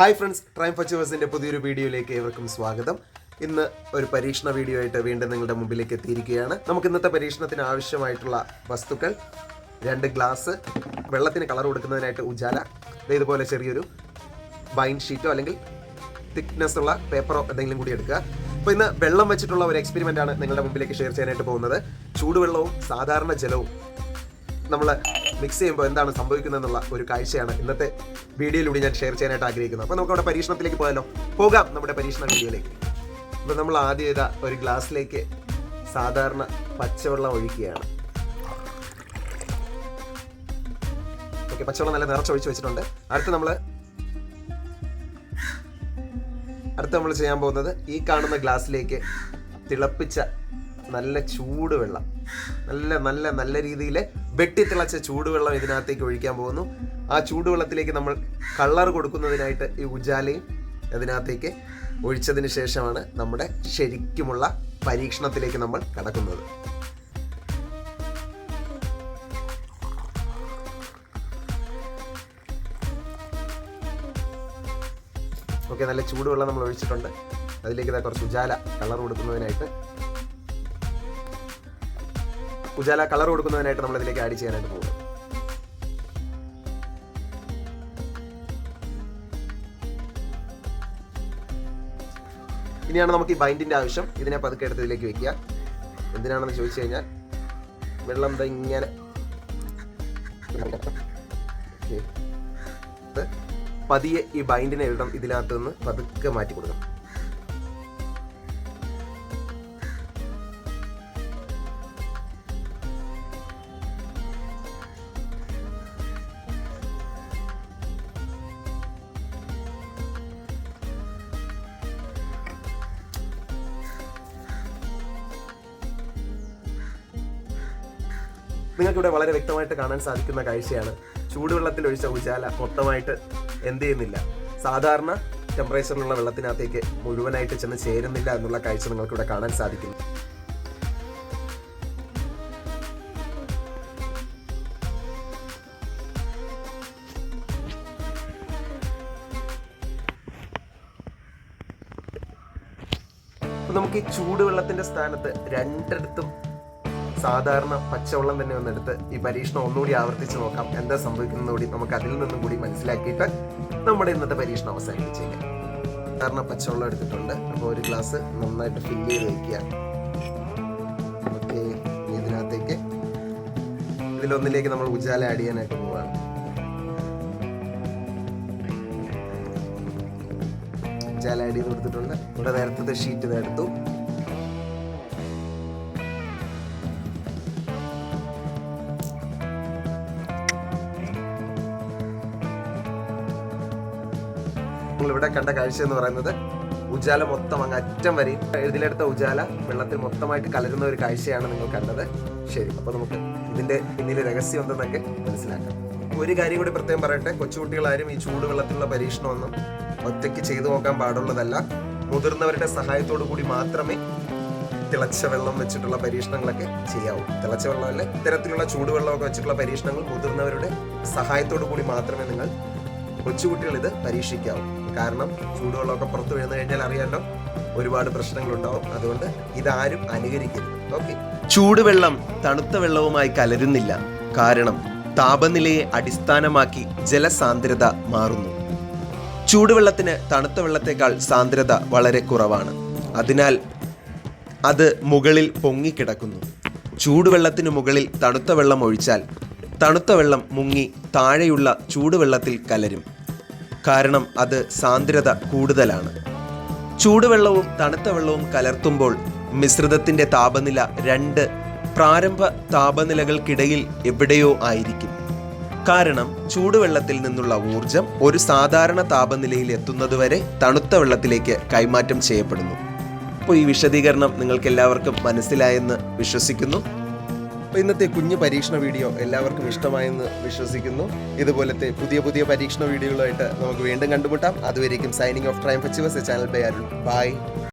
Hi friends ട്രൈം ഫച്ചുവേഴ്സിന്റെ പുതിയൊരു വീഡിയോയിലേക്ക് ഏവർക്കും സ്വാഗതം. ഇന്ന് ഒരു പരീക്ഷണ വീഡിയോ ആയിട്ട് വീണ്ടും നിങ്ങളുടെ മുമ്പിലേക്ക് എത്തിയിരിക്കുകയാണ്. നമുക്ക് ഇന്നത്തെ പരീക്ഷണത്തിന് ആവശ്യമായിട്ടുള്ള വസ്തുക്കൾ രണ്ട് ഗ്ലാസ് വെള്ളത്തിന് കളർ കൊടുക്കുന്നതിനായിട്ട് ഉജാല ഇതുപോലെ ചെറിയൊരു ബൈൻ ഷീറ്റോ അല്ലെങ്കിൽ തിക്നെസ് ഉള്ള പേപ്പറോ എന്തെങ്കിലും കൂടി എടുക്കുക. അപ്പോൾ ഇന്ന് വെള്ളം വെച്ചിട്ടുള്ള ഒരു എക്സ്പെരിമെന്റ് ആണ് നിങ്ങളുടെ മുമ്പിലേക്ക് ഷെയർ ചെയ്യാനായിട്ട് പോകുന്നത്. ചൂടുവെള്ളവും സാധാരണ ജലവും നമ്മൾ മിക്സ് ചെയ്യുമ്പോൾ എന്താണ് സംഭവിക്കുന്നതെന്നുള്ള ഒരു കാഴ്ചയാണ് ഇന്നത്തെ വീഡിയോയിലൂടെ ഞാൻ ഷെയർ ചെയ്യാനായിട്ട് ആഗ്രഹിക്കുന്നത്. അപ്പോൾ നമുക്ക് അവിടെ പരീക്ഷണത്തിലേക്ക് പോയാലോ? പോകാം നമ്മുടെ പരീക്ഷണ വീഡിയോയിലേക്ക്. അപ്പോൾ നമ്മൾ ആദ്യം ഇതാ ഒരു ഗ്ലാസ്സിലേക്ക് സാധാരണ പച്ചവെള്ളം ഒഴിക്കുകയാണ്. ഓക്കെ പച്ചവെള്ളം നല്ല നിറച്ച് ഒഴിച്ച് വെച്ചിട്ടുണ്ട്. അടുത്ത് നമ്മൾ അടുത്ത് നമ്മൾ ചെയ്യാൻ പോകുന്നത് ഈ കാണുന്ന ഗ്ലാസ്സിലേക്ക് തിളപ്പിച്ച നല്ല ചൂട് വെള്ളം നല്ല നല്ല നല്ല രീതിയിൽ വെട്ടിത്തിളച്ച ചൂടുവെള്ളം ഇതിനകത്തേക്ക് ഒഴിക്കാൻ പോകുന്നു. ആ ചൂടുവെള്ളത്തിലേക്ക് നമ്മൾ കളർ കൊടുക്കുന്നതിനായിട്ട് ഈ ഉജാലയും അതിനകത്തേക്ക് ഒഴിച്ചതിന് ശേഷമാണ് നമ്മുടെ ശരിക്കുമുള്ള പരീക്ഷണത്തിലേക്ക് നമ്മൾ കടക്കുന്നത്. ഓക്കെ നല്ല ചൂടുവെള്ളം നമ്മൾ ഒഴിച്ചിട്ടുണ്ട്. അതിലേക്ക് ഇതാ കുറച്ച് ഉജാല കളർ കൊടുക്കുന്നതിനായിട്ട് ഉജാല കളർ കൊടുക്കുന്നതിനായിട്ട് നമ്മൾ ഇതിലേക്ക് ആഡ് ചെയ്യാനായിട്ട് പോകും ഇനിയാണ് നമുക്ക് ഈ ബൈൻഡിന്റെ ആവശ്യം. ഇതിനെ പതുക്കെ എടുത്ത് ഇതിലേക്ക് വെക്കുക. എന്തിനാണെന്ന് ചോദിച്ചു കഴിഞ്ഞാൽ വെള്ളം ഇങ്ങനെ പതിയെ ഈ ബൈൻഡിനെ ഇടണം ഇതിനകത്ത് നിന്ന് പതുക്കെ മാറ്റി കൊടുക്കണം. നിങ്ങൾക്കിവിടെ വളരെ വ്യക്തമായിട്ട് കാണാൻ സാധിക്കുന്ന കാഴ്ചയാണ്. ചൂടുവെള്ളത്തിൽ ഒഴിച്ച ഉജാല മൊത്തമായിട്ട് എന്ത് ചെയ്യുന്നില്ല. സാധാരണ ടെമ്പറേച്ചറിലുള്ള വെള്ളത്തിനകത്തേക്ക് മുഴുവനായിട്ട് ചെന്ന് ചേരുന്നില്ല എന്നുള്ള കാഴ്ച നിങ്ങൾക്ക് ഇവിടെ കാണാൻ സാധിക്കുന്നു. നമുക്ക് ഈ ചൂടുവെള്ളത്തിന്റെ സ്ഥാനത്ത് രണ്ടിടത്തും സാധാരണ പച്ചവെള്ളം തന്നെ ഒന്നെടുത്ത് ഈ പരീക്ഷണം ഒന്നുകൂടി ആവർത്തിച്ച് നോക്കാം. എന്താ സംഭവിക്കുന്നത് കൂടി നമുക്ക് അതിൽ നിന്നും കൂടി മനസ്സിലാക്കിയിട്ട് നമ്മുടെ ഇന്നത്തെ പരീക്ഷണം അവസാനിപ്പിച്ചേക്കാം. സാധാരണ പച്ചവെള്ളം എടുത്തിട്ടുണ്ട്. അപ്പോൾ ഒരു ഗ്ലാസ് നന്നായിട്ട് ഫില്ല് ചെയ്ത് വയ്ക്കുക ഓക്കെ ഇതിനകത്തേക്ക് ഇതിലൊന്നിലേക്ക് നമ്മൾ ഉജാല ആഡ് ചെയ്യാനായിട്ട് പോവാണ്. ഉജാല ആഡ് ചെയ്ത് കൊടുത്തിട്ടുണ്ട്. ഇവിടെ നേരത്തെ ഷീറ്റ് എടുത്തു. ഇവിടെ കണ്ട കാഴ്ച എന്ന് പറയുന്നത് ഉജാല മൊത്തം അങ്ങ് അറ്റം വരെയും ഇതിലെടുത്ത ഉജാല വെള്ളത്തിൽ മൊത്തമായിട്ട് കലരുന്ന ഒരു കാഴ്ചയാണ് നിങ്ങൾ കണ്ടത്. ശരി അപ്പോൾ നമുക്ക് ഇതിന്റെ പിന്നിലെ രഹസ്യം എന്തെന്നൊക്കെ മനസ്സിലാക്കാം. ഒരു കാര്യം കൂടി പ്രത്യേകം പറയട്ടെ. കൊച്ചുകുട്ടികളാരും ഈ ചൂടുവെള്ളത്തിലുള്ള പരീക്ഷണമൊന്നും ഒറ്റയ്ക്ക് ചെയ്തു നോക്കാൻ പാടുള്ളതല്ല. മുതിർന്നവരുടെ സഹായത്തോടു കൂടി മാത്രമേ തിളച്ച വെള്ളം വെച്ചിട്ടുള്ള പരീക്ഷണങ്ങളൊക്കെ ചെയ്യാവൂ. തിളച്ച വെള്ളമല്ല? ഇത്തരത്തിലുള്ള ചൂടുവെള്ളമൊക്കെ വെച്ചിട്ടുള്ള പരീക്ഷണങ്ങൾ മുതിർന്നവരുടെ സഹായത്തോടു കൂടി മാത്രമേ നിങ്ങൾ കൊച്ചുകുട്ടികൾ ഇത് പരീക്ഷിക്കാവും. കാരണം ചൂടുവെള്ളമൊക്കെ പുറത്ത് വീഴുന്നു കഴിഞ്ഞാൽ അറിയാലോ ഒരുപാട് പ്രശ്നങ്ങൾ ഉണ്ടാവും അതുകൊണ്ട് ഇതാരും അനുകരിക്കരുത്. ഓക്കെ. ചൂടുവെള്ളം തണുത്ത വെള്ളവുമായി കലരുന്നില്ല. കാരണം താപനിലയെ അടിസ്ഥാനമാക്കി ജലസാന്ദ്രത മാറുന്നു. ചൂടുവെള്ളത്തിന് തണുത്ത വെള്ളത്തേക്കാൾ സാന്ദ്രത വളരെ കുറവാണ്. അതിനാൽ അത് മുകളിൽ പൊങ്ങിക്കിടക്കുന്നു. ചൂടുവെള്ളത്തിന് മുകളിൽ തണുത്ത വെള്ളം ഒഴിച്ചാൽ തണുത്ത വെള്ളം മുങ്ങി താഴെയുള്ള ചൂടുവെള്ളത്തിൽ കലരും. കാരണം അത് സാന്ദ്രത കൂടുതലാണ്. ചൂടുവെള്ളവും തണുത്ത വെള്ളവും കലർത്തുമ്പോൾ മിശ്രിതത്തിന്റെ താപനില രണ്ട് പ്രാരംഭ താപനിലകൾക്കിടയിൽ എവിടെയോ ആയിരിക്കും. കാരണം ചൂടുവെള്ളത്തിൽ നിന്നുള്ള ഊർജം ഒരു സാധാരണ താപനിലയിൽ എത്തുന്നതുവരെ തണുത്ത വെള്ളത്തിലേക്ക് കൈമാറ്റം ചെയ്യപ്പെടുന്നു. അപ്പോൾ ഈ വിശദീകരണം നിങ്ങൾക്ക് എല്ലാവർക്കും മനസ്സിലായെന്ന് വിശ്വസിക്കുന്നു. ഇന്നത്തെ കുഞ്ഞു പരീക്ഷണ വീഡിയോ എല്ലാവർക്കും ഇഷ്ടമായെന്ന് വിശ്വസിക്കുന്നു. ഇതുപോലത്തെ പുതിയ പുതിയ പരീക്ഷണ വീഡിയോകളായിട്ട് നമുക്ക് വീണ്ടും കണ്ടുമുട്ടാം. അതുവരേക്കും സൈനിങ് ഓഫ് ട്രൈം ഫെസ്റ്റിവസ് ചാനൽ. ബൈ അരുൺ. ബൈ.